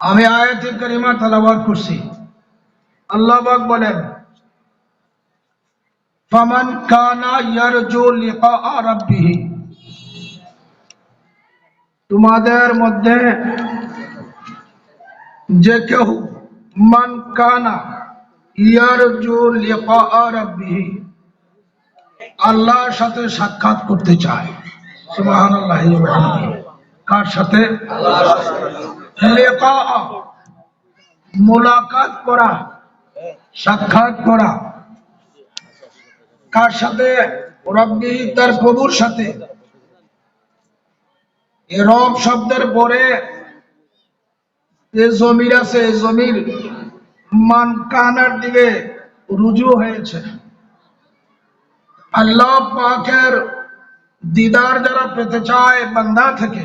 আমি আয়াতে করিমা তালাবাদ করছি। আল্লাহ পাক বলেন, ফামান কানা ইয়ারজু লিকা রাব্বিহি। তোমাদের মধ্যে যে কেউ, মান কানা ইয়ারজু লিকা রাব্বিহি, আল্লাহর সাথে সাক্ষাৎ করতে চায়। সুবহানাল্লাহ কার সাথে? লিকা মোলাকাত করা, সাক্ষাৎ করা। কার সাথে? রব্বি তার প্রভুর সাথে। এ রব শব্দের পরে যে জমির আছে জমির মান কানার দিকে রুজু হয়েছে। আল্লাহ পাকের দিদার যারা পেতে চায়, বান্দা থেকে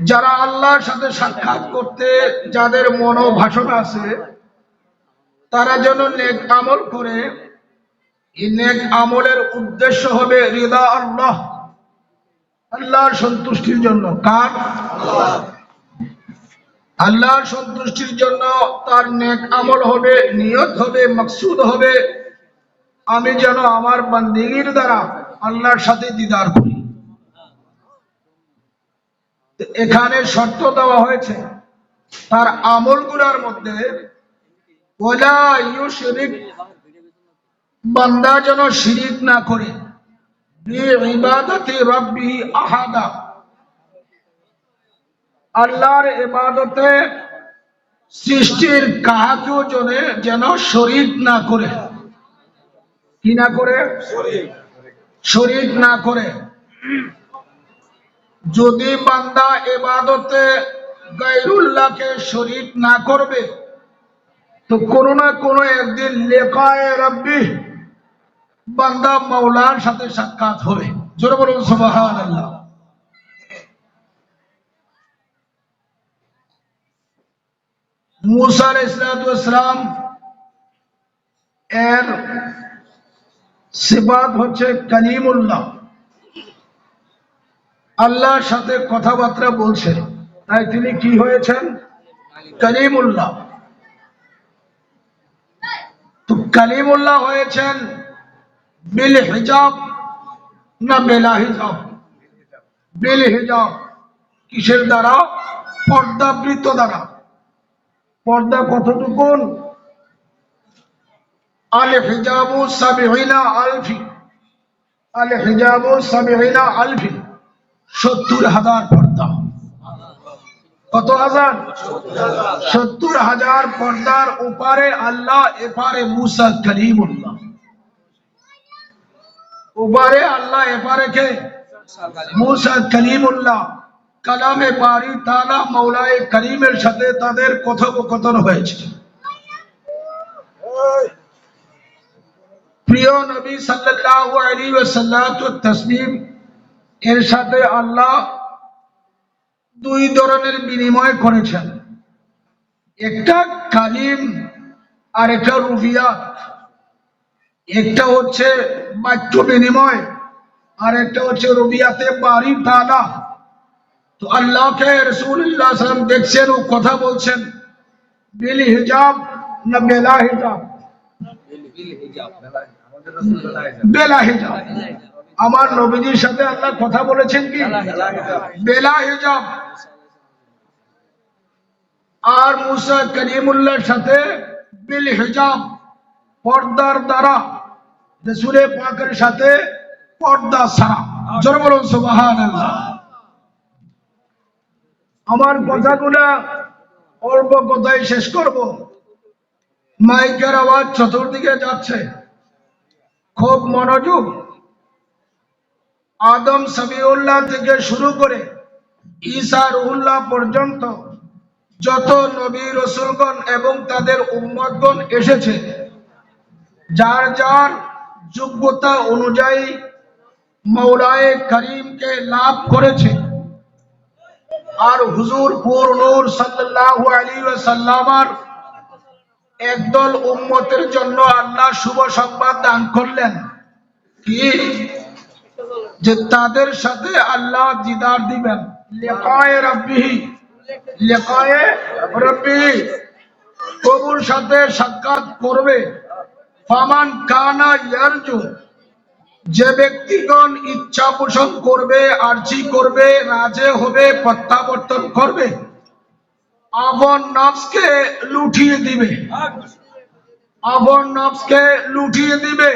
যারা আল্লাহর সাথে সাক্ষাৎ করতে যাদের মনোভাষণা আছে, তারা যেন নেক আমল করে। নেক আমলের উদ্দেশ্য হবে রিদা আল্লাহ, আল্লাহর সন্তুষ্টির জন্য। কার? আল্লাহর সন্তুষ্টির জন্য তার নেক আমল হবে, নিয়ত হবে, মকসুদ হবে। আমি যেন আমার বান্দিগির দ্বারা আল্লাহর সাথে দিদার করি। এখানে শর্ত দেওয়া হয়েছে তার আমলগুলোর মধ্যে ওলা ইউশরিক বান্দা যেন শিরিক না করে। আহাদা। আল্লাহর ইবাদতে সৃষ্টির কাহাকেও জনে যেন শরিক না করে। কি না করে? শরিক না করে। যদি বান্দা এবাদতে গাইরুল্লাহকে শরিক না করবে, তো কোনো না কোনো একদিন লেখায় রব্বি বান্দা মাওলার সাথে সাক্ষাৎ হবে। জোরে বলুন সুবহান আল্লাহ মুসার ইসলাম এর সিবাত হচ্ছে কালিমুল্লাহ। আল্লাহর সাথে কথাবার্তা বলছেন। তাই তিনি কি হয়েছেন? কালিমুল্লাহ। তো কালিমুল্লাহ হয়েছেন বিল হিজাব না বেলা হিজাব? বিল হিজাব কিসের দ্বারা? পর্দাবৃত দ্বারা। পর্দা কতটুকুন? আল হিজাবু সাবিহিনা আলফি। আল হিজাবু সাবিহিনা আলফি। সত্তর হাজার পর্দা। কত হাজার? সত্তর হাজার পর্দার ওপারে আল্লাহ, এপারে মুসা করিমুল্লাহ ওপারে আল্লাহ, এপারে কে? মুসা কলিমুল্লাহ। কালামে বাড়ি তালা মৌলায় করিমের সাথে তাদের কথোপকথন হয়েছে। প্রিয় নবী সাল্লাল্লাহু আলাইহি ওয়াসাল্লাম, তসলিম এর সাথে আল্লাহ দুই ধরনের বিনিময় করেছেন। একটা কালিম আর একটা রুফিয়াত একটা হচ্ছে বাক্য বিনিময় আর একটা হচ্ছে রুবিয়াতে বাড়ি তালা তো আল্লাহকে রসুল্লাহ সাল্লাম দেখছেন ও কথা বলছেন। বিল হিজাব না বেলা হিজাব। বেলা হিজাব। আমার নবীজির সাথে আল্লাহ কথা বলেছেন কি? বেলা হিজাব। আর মুসা করিমুল্লাহর সাথে বিল হিজাব, পর্দার দ্বারা, রসুলের পাকের সাথে পর্দা ছাড়া। জোর আমার কথাগুলা অল্প কথাই শেষ করব। মাইকের আওয়াজ চতুর্দিকে যাচ্ছে। খুব মনোযোগ আদম সাবিউল্লাহ থেকে শুরু করে ঈসা রুহুল্লাহ পর্যন্ত যত নবী রসুলগণ এবং তাদের উম্মতগণ এসেছে, যার যার যোগ্যতা অনুযায়ী মৌলায়ে করিমকে লাভ করেছে। আর হুজুর পুর নূর সাল্লাল্লাহু আলাইহি ওয়াসাল্লামার একদল উম্মতের জন্য আল্লাহ শুভ সংবাদ দান করলেন। কি? যে তাদের সাথে আল্লাহ দিদার দিবেন। রাব্বিহি প্রভুর সাথে সাক্ষাৎ করবে। ফামান কানা ইয়ারজু, যে ব্যক্তিগণ ইচ্ছা পোষণ করবে, আর্জি করবে, রাজে হবে, প্রত্যাবর্তন করবে, আপন নফসকে লুঠিয়ে দিবে। আপন নফসকে লুঠিয়ে দিবে।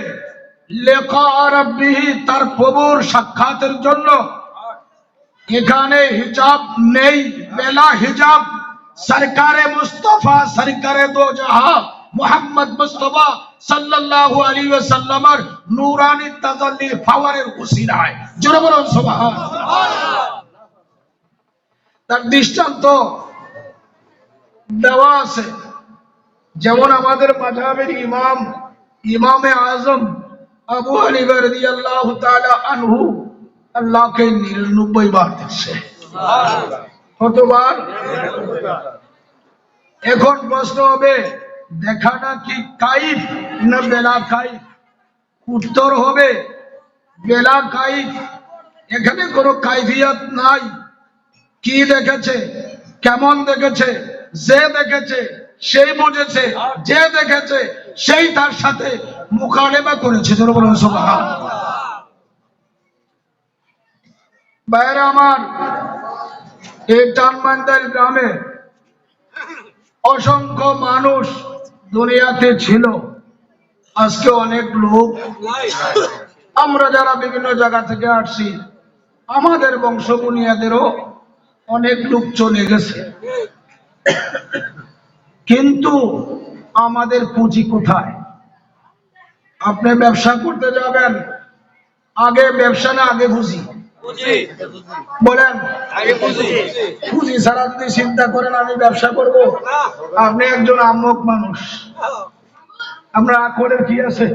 তার প্রভুর সাক্ষাতের জন্য। এখানে হিজাব নেই বেলা হিজাব। সরকারে মুস্তফা, সরকারে দো জাহা মোহাম্মদ মুস্তফা সাল্লাল্লাহু আলাইহি ওয়াসাল্লামের নূরানি তাজাল্লি পাওয়ারের উসিলায়। জোরে বলুন তার দৃষ্টান্ত দেওয়া আছে। যেমন আমাদের মাঝহাবের ইমাম, ইমামে আজম আবু হানিফা রাদিয়াল্লাহু তাআলা আনহু আল্লাহকে নিরানব্বই বার দেখছে। কতবার? এখন প্রশ্ন হবে দেখাটা কি কাইফ না বেলা কাইফ? উত্তর হবে বেলা কাইফ। এখানে কোনো কাইফিয়ত নাই। কি দেখেছে? কেমন দেখেছে? যে দেখেছে সেই বুঝেছে যে দেখেছে সেই তার সাথে মোকালেবা করেছে যেন বলুন সুবহান বাইরে আমার, এই টানমান্দার গ্রামে অসংখ্য মানুষ দুনিয়াতে ছিল, আজকে অনেক লোক। আমরা যারা বিভিন্ন জায়গা থেকে আসছি, আমাদের বংশ বুনিয়াদেরও অনেক লোক চলে গেছে কিন্তু আমাদের পুঁজি কোথায়? আপনি ব্যবসা করতে যাবেন আগে ব্যবসা না আগে পুঁজি। বলেন পুঁজি। ছাড়া যদি চিন্তা করেন আমি ব্যবসা করব। আপনি একজন আমক মানুষ। আমরা কি আছে?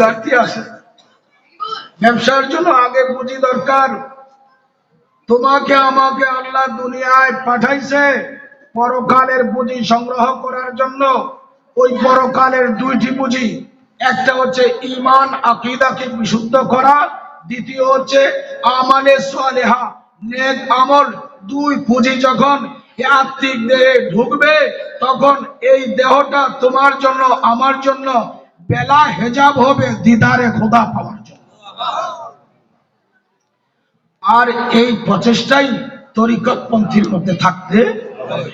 ঘাটতি আছে। ব্যবসার জন্য আগে পুঁজি দরকার। তোমাকে আমাকে আল্লাহ দুনিয়ায় পাঠাইছে পরকালের পুঁজি সংগ্রহ করার জন্য। ওই পরকালের দুইটি পুঁজি। একটা হচ্ছে ইমান আকিদাকে বিশুদ্ধ করা, দ্বিতীয় হচ্ছে আমালে সালেহা, নেক আমল। দুই পুঁজি যখন আত্মিক দেহে ঢুকবে, তখন এই দেহটা তোমার জন্য, আমার জন্য বেলা হেজাব হবে, দিদারে খোদা পাওয়ার জন্য। আর এই প্রচেষ্টাই তরিকত পন্থীর মধ্যে থাকতে হবে।